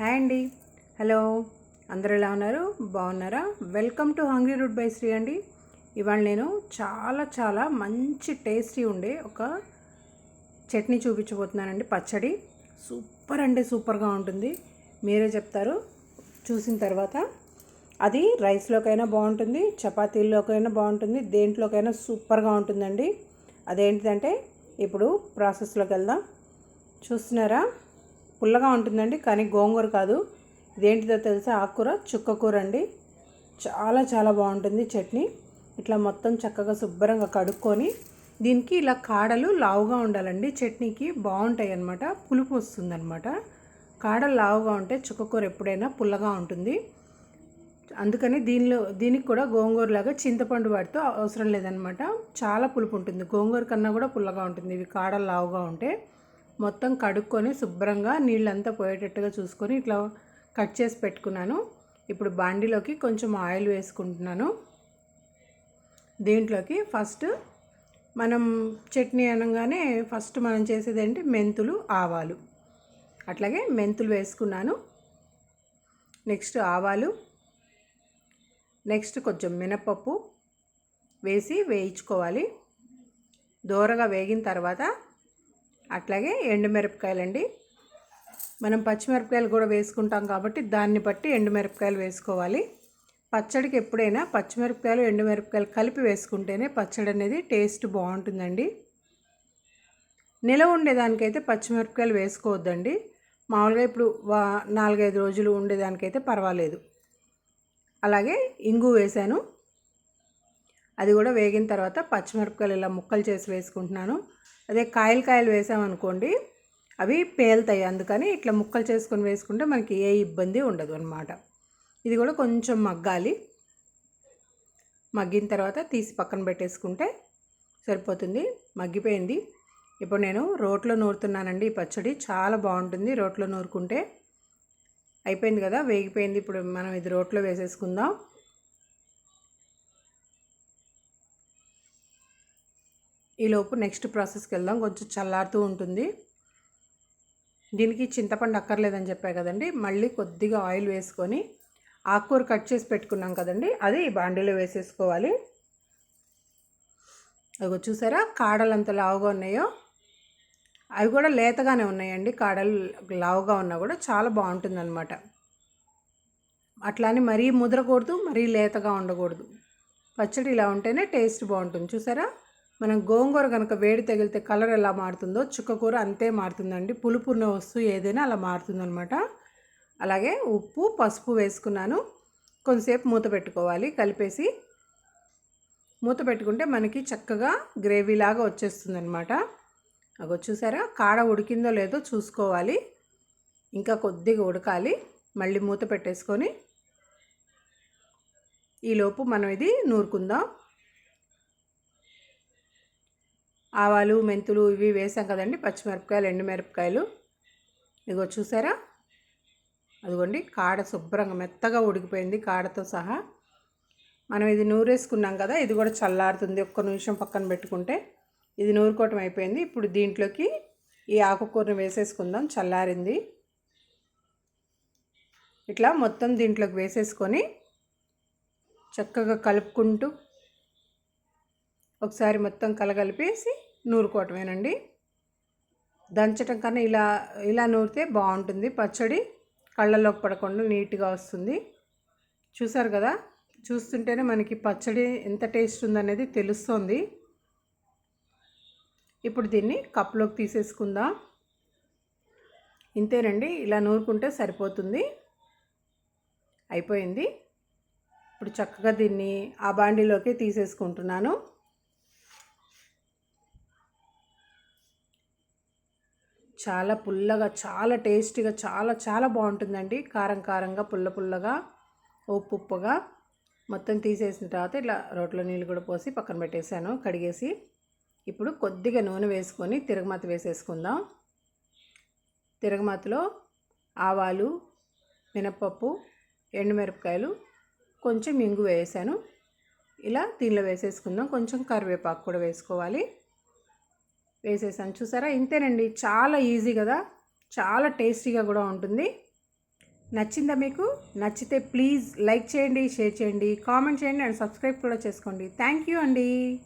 Hi అండి. Hello. అందరు ఎలా ఉన్నారు? బాగున్నారా? Welcome to hungry root by Sri అండి. ఇవాళ నేను చాలా చాలా మంచి టేస్టీ ఉండే ఒక చట్నీ చూపించబోతున్నానండి. పచ్చడి. సూపర్ అంటే సూపర్గా ఉంటుంది. మీరే చెప్తారు. చూసిన తర్వాత అది రైస్లోకైనా బాగుంటుంది చపాతీల్లోకైనా బాగుంటుంది దేంట్లోకైనా సూపర్గా ఉంటుందండి. అదేంటిదంటే ఇప్పుడు ప్రాసెస్లోకి వెళ్దాం చూస్తున్నారా? పుల్లగా ఉంటుందండి కానీ గోంగూర కాదు. ఇదేంటిదో తెలుసా? ఆకుకూర చుక్కకూర అండి. చాలా చాలా బాగుంటుంది చట్నీ. ఇట్లా మొత్తం చక్కగా శుభ్రంగా కడుక్కొని దీనికి ఇలా కాడలు లావుగా ఉండాలండి. చట్నీకి బాగుంటాయి అన్నమాట పులుపు వస్తుందన్నమాట. కాడలు లావుగా ఉంటే చుక్కకూర ఎప్పుడైనా పుల్లగా ఉంటుంది. అందుకని దీనిలో దీనికి కూడా గోంగూరలాగా చింతపండు వాడితో అవసరం లేదనమాట చాలా పులుపు ఉంటుంది. గోంగూర కన్నా కూడా పుల్లగా ఉంటుంది. ఇవి కాడలు లావుగా ఉంటే. మొత్తం కడుక్కొని శుభ్రంగా నీళ్ళంతా పోయేటట్టుగా చూసుకొని ఇట్లా కట్ చేసి పెట్టుకున్నాను. ఇప్పుడు బాండిలోకి కొంచెం ఆయిల్ వేసుకుంటున్నాను. దీంట్లోకి ఫస్ట్ మనం చట్నీ అనగానే ఫస్ట్ మనం చేసేది ఏంటి? మెంతులు ఆవాలు. అట్లాగే మెంతులు వేసుకున్నాను. నెక్స్ట్ ఆవాలు. నెక్స్ట్ కొంచెం మినపప్పు వేసి వేయించుకోవాలి. దూరగా వేగిన తర్వాత అట్లాగే ఎండుమిరపకాయలండి. మనం పచ్చిమిరపకాయలు కూడా వేసుకుంటాం కాబట్టి దాన్ని బట్టి ఎండుమిరపకాయలు వేసుకోవాలి. పచ్చడికి ఎప్పుడైనా పచ్చిమిరపకాయలు ఎండుమిరపకాయలు కలిపి వేసుకుంటేనే పచ్చడి అనేది టేస్ట్ బాగుంటుందండి. నిలవ ఉండేదానికైతే పచ్చిమిరపకాయలు వేసుకోవద్దండి. మామూలుగా ఇప్పుడు వా నాలుగైదు రోజులు ఉండేదానికైతే పర్వాలేదు. అలాగే ఇంగు వేసాను అది కూడా వేగిన తర్వాత పచ్చిమిరపకాయలు ఇలా ముక్కలు చేసి వేసుకుంటున్నాను. అదే కాయలు కాయలు వేసామనుకోండి అవి పేలుతాయి. అందుకని ఇట్లా ముక్కలు చేసుకొని వేసుకుంటే మనకి ఏ ఇబ్బంది ఉండదు అనమాట ఇది కూడా కొంచెం మగ్గాలి. మగ్గిన తర్వాత తీసి పక్కన పెట్టేసుకుంటే సరిపోతుంది. మగ్గిపోయింది. ఇప్పుడు నేను రోట్లో నూరుతున్నానండి ఈ పచ్చడి. చాలా బాగుంటుంది రోట్లో నూరుకుంటే. అయిపోయింది కదా వేగిపోయింది. ఇప్పుడు మనం ఇది రోట్లో వేసేసుకుందాం. ఈలోపు నెక్స్ట్ ప్రాసెస్కి వెళ్దాం. కొంచెం చల్లారుతూ ఉంటుంది. దీనికి చింతపండు అక్కర్లేదని చెప్పా కదండి. మళ్ళీ కొద్దిగా ఆయిల్ వేసుకొని ఆకుకూర కట్ చేసి పెట్టుకున్నాం కదండి. అది ఈ బాండీలో వేసేసుకోవాలి. అవి చూసారా? కాడలు అంత లావుగా ఉన్నాయో. అవి కూడా లేతగానే ఉన్నాయండి. కాడలు లావుగా ఉన్నా కూడా చాలా బాగుంటుందన్నమాట. అట్లానే మరీ ముద్రకూడదు మరీ లేతగా ఉండకూడదు. పచ్చడి ఇలా ఉంటేనే టేస్ట్ బాగుంటుంది. చూసారా? మనం గోంగూర కనుక వేడి తగిలితే కలర్ ఎలా మారుతుందో చుక్కకూర అంతే మారుతుందండి. పులుపున్న వస్తువు ఏదైనా అలా మారుతుందనమాట అలాగే ఉప్పు పసుపు వేసుకున్నాను. కొంతసేపు మూత పెట్టుకోవాలి. కలిపేసి మూత పెట్టుకుంటే మనకి చక్కగా గ్రేవీలాగా వచ్చేస్తుందనమాట అగో చూసారా? కాడ ఉడికిందో లేదో చూసుకోవాలి. ఇంకా కొద్దిగా ఉడకాలి. మళ్ళీ మూత పెట్టేసుకొని ఈలోపు మనం ఇది నూరుకుందాం. ఆవాలు మెంతులు ఇవి వేసాం కదండి పచ్చిమిరపకాయలు ఎండుమిరపకాయలు ఇదిగో చూసారా? అదిగోండి కాడ శుభ్రంగా మెత్తగా ఉడికిపోయింది కాడతో సహా. మనం ఇది నూరేసుకున్నాం కదా ఇది కూడా చల్లారుతుంది. ఒక్క నిమిషం పక్కన పెట్టుకుంటే ఇది నూరుకోవటం అయిపోయింది. ఇప్పుడు దీంట్లోకి ఈ ఆకుకూరను వేసేసుకుందాం చల్లారింది. ఇట్లా మొత్తం దీంట్లోకి వేసేసుకొని చక్కగా కలుపుకుంటూ ఒకసారి మొత్తం కలగలిపేసి నూరుకోవటమేనండి. దంచటం కన్నా ఇలా ఇలా నూరితే బాగుంటుంది. పచ్చడి కళ్ళలోకి పడకుండా నీట్గా వస్తుంది. చూసారు కదా? చూస్తుంటేనే మనకి పచ్చడి ఎంత టేస్ట్ ఉందనేది తెలుస్తుంది. ఇప్పుడు దీన్ని కప్లోకి తీసేసుకుందాం. ఇంతేనండి ఇలా నూరుకుంటే సరిపోతుంది. అయిపోయింది. ఇప్పుడు చక్కగా దీన్ని ఆ బాండీలోకి తీసేసుకుంటున్నాను. చాలా పుల్లగా చాలా టేస్టీగా చాలా చాలా బాగుంటుందండి. కారం కారంగా పుల్ల పుల్లగా ఉప్పు ఉప్పుగా మొత్తం తీసేసిన తర్వాత ఇట్లా రోట్లో నీళ్ళు కూడా పోసి పక్కన పెట్టేశాను కడిగేసి. ఇప్పుడు కొద్దిగా నూనె వేసుకొని తిరగమాత వేసేసుకుందాం. తిరగమాతలో ఆవాలు మినప్పప్పు ఎండుమిరపకాయలు కొంచెం ఇంగు వేసాను. ఇలా దీనిలో వేసేసుకుందాం. కొంచెం కరివేపాకు కూడా వేసుకోవాలి. వేసేసాను. చూసారా? ఇంతేనండి. చాలా ఈజీ కదా? చాలా టేస్టీగా కూడా ఉంటుంది. నచ్చిందా మీకు? నచ్చితే ప్లీజ్ లైక్ చేయండి షేర్ చేయండి కామెంట్ చేయండి అండ్ సబ్స్క్రైబ్ కూడా చేసుకోండి. థ్యాంక్ యూ అండి.